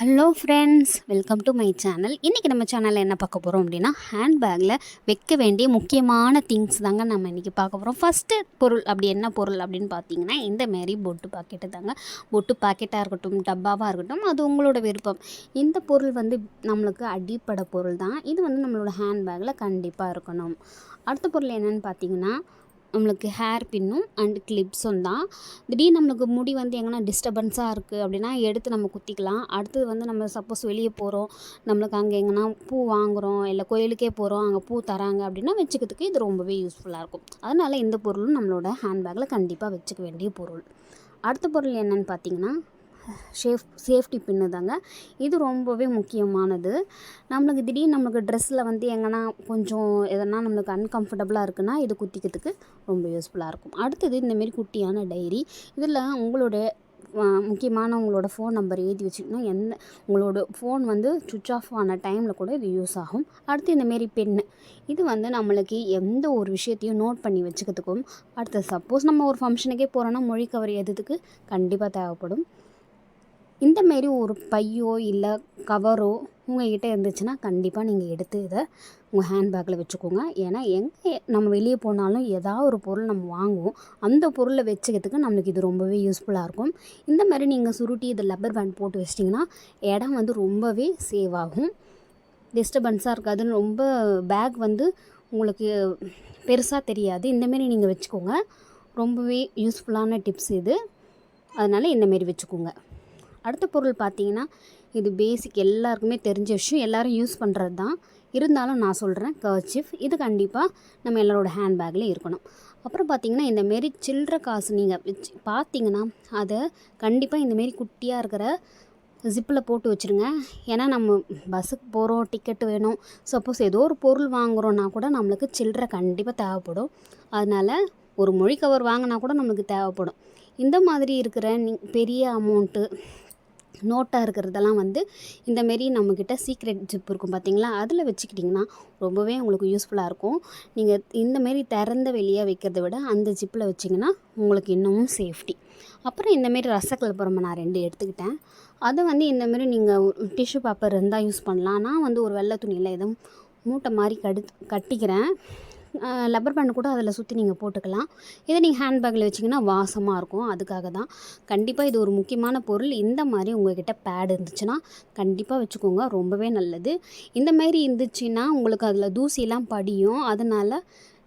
Hello friends welcome to my channel இன்றைக்கி நம்ம சேனலில் என்ன பார்க்க போகிறோம் அப்படின்னா ஹேண்ட்பேக்கில் வைக்க வேண்டிய முக்கியமான திங்ஸ் தாங்க நம்ம இன்றைக்கி பார்க்க போகிறோம் ஃபஸ்ட்டு பொருள் அப்படி என்ன பொருள் அப்படின்னு பார்த்தீங்கன்னா இந்த மாரி பொட்டு பாக்கெட்டு தாங்க. பொட்டு பாக்கெட்டாக இருக்கட்டும் டப்பாவாக இருக்கட்டும் அது உங்களோட விருப்பம். இந்த பொருள் வந்து நம்மளுக்கு அடிப்படை பொருள் தான். இது வந்து நம்மளோட ஹேண்ட்பேக்கில் கண்டிப்பாக இருக்கணும். அடுத்த பொருள் என்னென்னு பார்த்தீங்கன்னா நம்மளுக்கு ஹேர் பின்னும் அண்ட் கிளிப்ஸும் தான். திடீர்னு நம்மளுக்கு முடி வந்து எங்கன்னா டிஸ்டர்பன்ஸாக இருக்குது அப்படின்னா எடுத்து நம்ம குத்திக்கலாம். அடுத்தது வந்து நம்ம சப்போஸ் வெளியே போகிறோம் நம்மளுக்கு அங்கே எங்கன்னா பூ வாங்குகிறோம் இல்லை கோயிலுக்கே போகிறோம் அங்கே பூ தராங்க அப்படின்னா வச்சுக்கிறதுக்கு இது ரொம்பவே யூஸ்ஃபுல்லாக இருக்கும். அதனால் இந்த பொருளும் நம்மளோட ஹேண்ட்பேக்கில் கண்டிப்பாக வச்சுக்க வேண்டிய பொருள். அடுத்த பொருள் என்னென்னு பார்த்தீங்கன்னா ஷேஃப் சேஃப்டி பின்னு தாங்க. இது ரொம்பவே முக்கியமானது. நம்மளுக்கு திடீர்னு நம்மளுக்கு ட்ரெஸ்ஸில் வந்து எங்கன்னா கொஞ்சம் எதனா நம்மளுக்கு அன்கம்ஃபர்டபுளாக இருக்குன்னா இது குத்திக்கிறதுக்கு ரொம்ப யூஸ்ஃபுல்லாக இருக்கும். அடுத்தது இந்தமாரி குட்டியான டைரி இதில் உங்களுடைய முக்கியமான உங்களோட ஃபோன் நம்பர் எழுதி வச்சுக்கணும் எந்த உங்களோட ஃபோன் வந்து சுவிட்ச் ஆஃப் ஆன டைமில் கூட இது யூஸ் ஆகும். அடுத்து இந்தமாரி பென்னு இது வந்து நம்மளுக்கு எந்த ஒரு விஷயத்தையும் நோட் பண்ணி வச்சுக்கிறதுக்கும் அடுத்து சப்போஸ் நம்ம ஒரு ஃபங்க்ஷனுக்கே போகிறோன்னா மொழி கவர் எதுக்கு கண்டிப்பாக தேவைப்படும். இந்த மாரி ஒரு பையோ இல்லை கவரோ உங்கள்கிட்ட இருந்துச்சுன்னா கண்டிப்பாக நீங்கள் எடுத்து இதை உங்கள் ஹேண்ட்பேக்கில் வச்சுக்கோங்க. ஏன்னா எங்கே நம்ம வெளியே போனாலும் ஏதாவது ஒரு பொருள் நம்ம வாங்குவோம். அந்த பொருளை வச்சுக்கிறதுக்கு நம்மளுக்கு இது ரொம்பவே யூஸ்ஃபுல்லாக இருக்கும். இந்த மாதிரி நீங்கள் சுருட்டி இதை லப்பர் பேண்ட் போட்டு வச்சிட்டிங்கன்னா இடம் வந்து ரொம்பவே சேவ் ஆகும். டிஸ்டர்பன்ஸாக இருக்காதுன்னு ரொம்ப பேக் வந்து உங்களுக்கு பெருசாக தெரியாது. இந்தமாரி நீங்கள் வச்சுக்கோங்க. ரொம்பவே யூஸ்ஃபுல்லான டிப்ஸ் இது. அதனால் இந்தமாரி வச்சுக்கோங்க. அடுத்த பொருள் பார்த்தீங்கன்னா இது பேசிக் எல்லாருக்குமே தெரிஞ்ச விஷயம். எல்லோரும் யூஸ் பண்ணுறது தான். இருந்தாலும் நான் சொல்கிறேன் கர்ச்சிஃப் இது கண்டிப்பாக நம்ம எல்லாரோட ஹேண்ட்பேக்கில் இருக்கணும். அப்புறம் பார்த்திங்கன்னா இந்தமாரி சில்லற காசு நீங்கள் வச்சு பார்த்தீங்கன்னா அதை கண்டிப்பாக இந்தமாரி குட்டியாக இருக்கிற ஜிப்பில் போட்டு வச்சுருங்க. ஏன்னா நம்ம பஸ்ஸுக்கு போகிறோம் டிக்கெட்டு வேணும். சப்போஸ் ஏதோ ஒரு பொருள் வாங்குகிறோன்னா கூட நம்மளுக்கு சில்லற கண்டிப்பாக தேவைப்படும். அதனால் ஒரு மொழி கவர் வாங்கினா கூட நம்மளுக்கு தேவைப்படும். இந்த மாதிரி இருக்கிற பெரிய அமௌண்ட்டு நோட்டாக இருக்கிறதெல்லாம் வந்து இந்தமாரி நம்மக்கிட்ட சீக்ரெட் ஜிப் இருக்கும் பார்த்தீங்களா அதில் வச்சுக்கிட்டிங்கன்னா ரொம்பவே உங்களுக்கு யூஸ்ஃபுல்லாக இருக்கும். நீங்கள் இந்தமாரி திறந்த வெளியாக வைக்கிறத விட அந்த ஜிப்பில் வச்சிங்கன்னா உங்களுக்கு இன்னமும் சேஃப்டி அப்புறம் இந்தமாரி ரசக்கலப்புறமை நான் ரெண்டு எடுத்துக்கிட்டேன். அதை வந்து இந்தமாரி நீங்கள் டிஷ்யூ பேப்பர் இருந்தால் யூஸ் பண்ணலாம். நான் வந்து ஒரு வெள்ளை துணியில் எதுவும் மூட்டை மாதிரி கடு கட்டிக்கிறேன். லப்பர் பேண்ட் கூட அதில் சுற்றி நீங்கள் போட்டுக்கலாம். இதை நீங்கள் ஹேண்ட்பேக்கில் வச்சிங்கன்னா வாசமாக இருக்கும். அதுக்காக தான். கண்டிப்பாக இது ஒரு முக்கியமான பொருள். இந்த மாதிரி உங்கள்கிட்ட பேட் இருந்துச்சுன்னா கண்டிப்பாக வச்சுக்கோங்க. ரொம்பவே நல்லது. இந்த மாதிரி இருந்துச்சுன்னா உங்களுக்கு அதில் தூசிலாம் படியும். அதனால்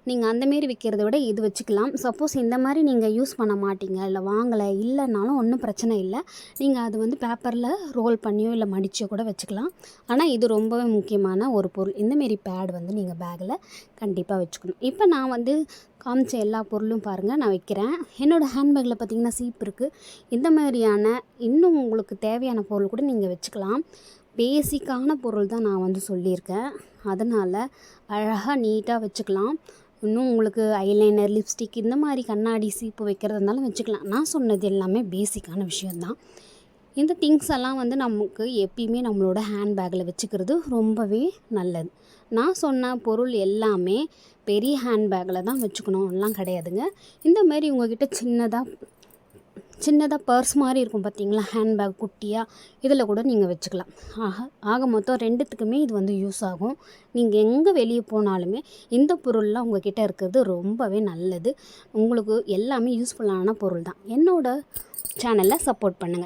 நீங்கள் அந்தமாரி விற்கிறத விட இது வச்சுக்கலாம். சப்போஸ் இந்த மாதிரி நீங்கள் யூஸ் பண்ண மாட்டீங்க. இல்லை வாங்கலை இல்லைனாலும் ஒன்றும் பிரச்சனை இல்லை. நீங்கள் அது வந்து பேப்பரில் ரோல் பண்ணியோ இல்லை மடிச்சோ கூட வச்சுக்கலாம். ஆனால் இது ரொம்பவே முக்கியமான ஒரு பொருள். இந்தமாரி பேட் வந்து நீங்கள் பேக்கில் கண்டிப்பாக வச்சுக்கணும். இப்போ நான் வந்து காமிச்ச எல்லா பொருளும் பாருங்கள் நான் வைக்கிறேன். என்னோடய ஹேண்ட்பேக்கில் பார்த்திங்கன்னா சீப் இருக்குது இந்த மாதிரியான இன்னும் உங்களுக்கு தேவையான பொருள் கூட நீங்கள் வச்சுக்கலாம். பேசிக்கான பொருள் தான் நான் வந்து சொல்லியிருக்கேன். அதனால் அழகாக நீட்டாக வச்சுக்கலாம். இன்னும் உங்களுக்கு ஐலைனர் லிப்ஸ்டிக் இந்த மாதிரி கண்ணாடி சீப்பு வைக்கிறது இருந்தாலும் வச்சுக்கலாம். நான் சொன்னது எல்லாமே பேசிக்கான விஷயந்தான் இந்த திங்ஸ் எல்லாம் வந்து நமக்கு எப்பயுமே நம்மளோட ஹேண்ட்பேக்கில் வச்சுக்கிறது ரொம்பவே நல்லது. நான் சொன்ன பொருள் எல்லாமே பெரிய ஹேண்ட்பேக்கில் தான் வச்சுக்கணும்லாம் கிடையாதுங்க. இந்த மாதிரி உங்ககிட்ட சின்னதாக சின்னதாக பர்ஸ் மாதிரி இருக்கும் பார்த்தீங்களா ஹேண்ட்பேக் குட்டியாக இதில் கூட நீங்கள் வச்சுக்கலாம். ஆக ஆக மொத்தம் ரெண்டுத்துக்குமே இது வந்து யூஸ் ஆகும். நீங்கள் எங்கே வெளியே போனாலுமே இந்த பொருள்லாம் உங்கள்கிட்ட இருக்கிறது ரொம்பவே நல்லது. உங்களுக்கு எல்லாமே யூஸ்ஃபுல்லான பொருள் தான் என்னோடய சேனலில் சப்போர்ட் பண்ணுங்கள்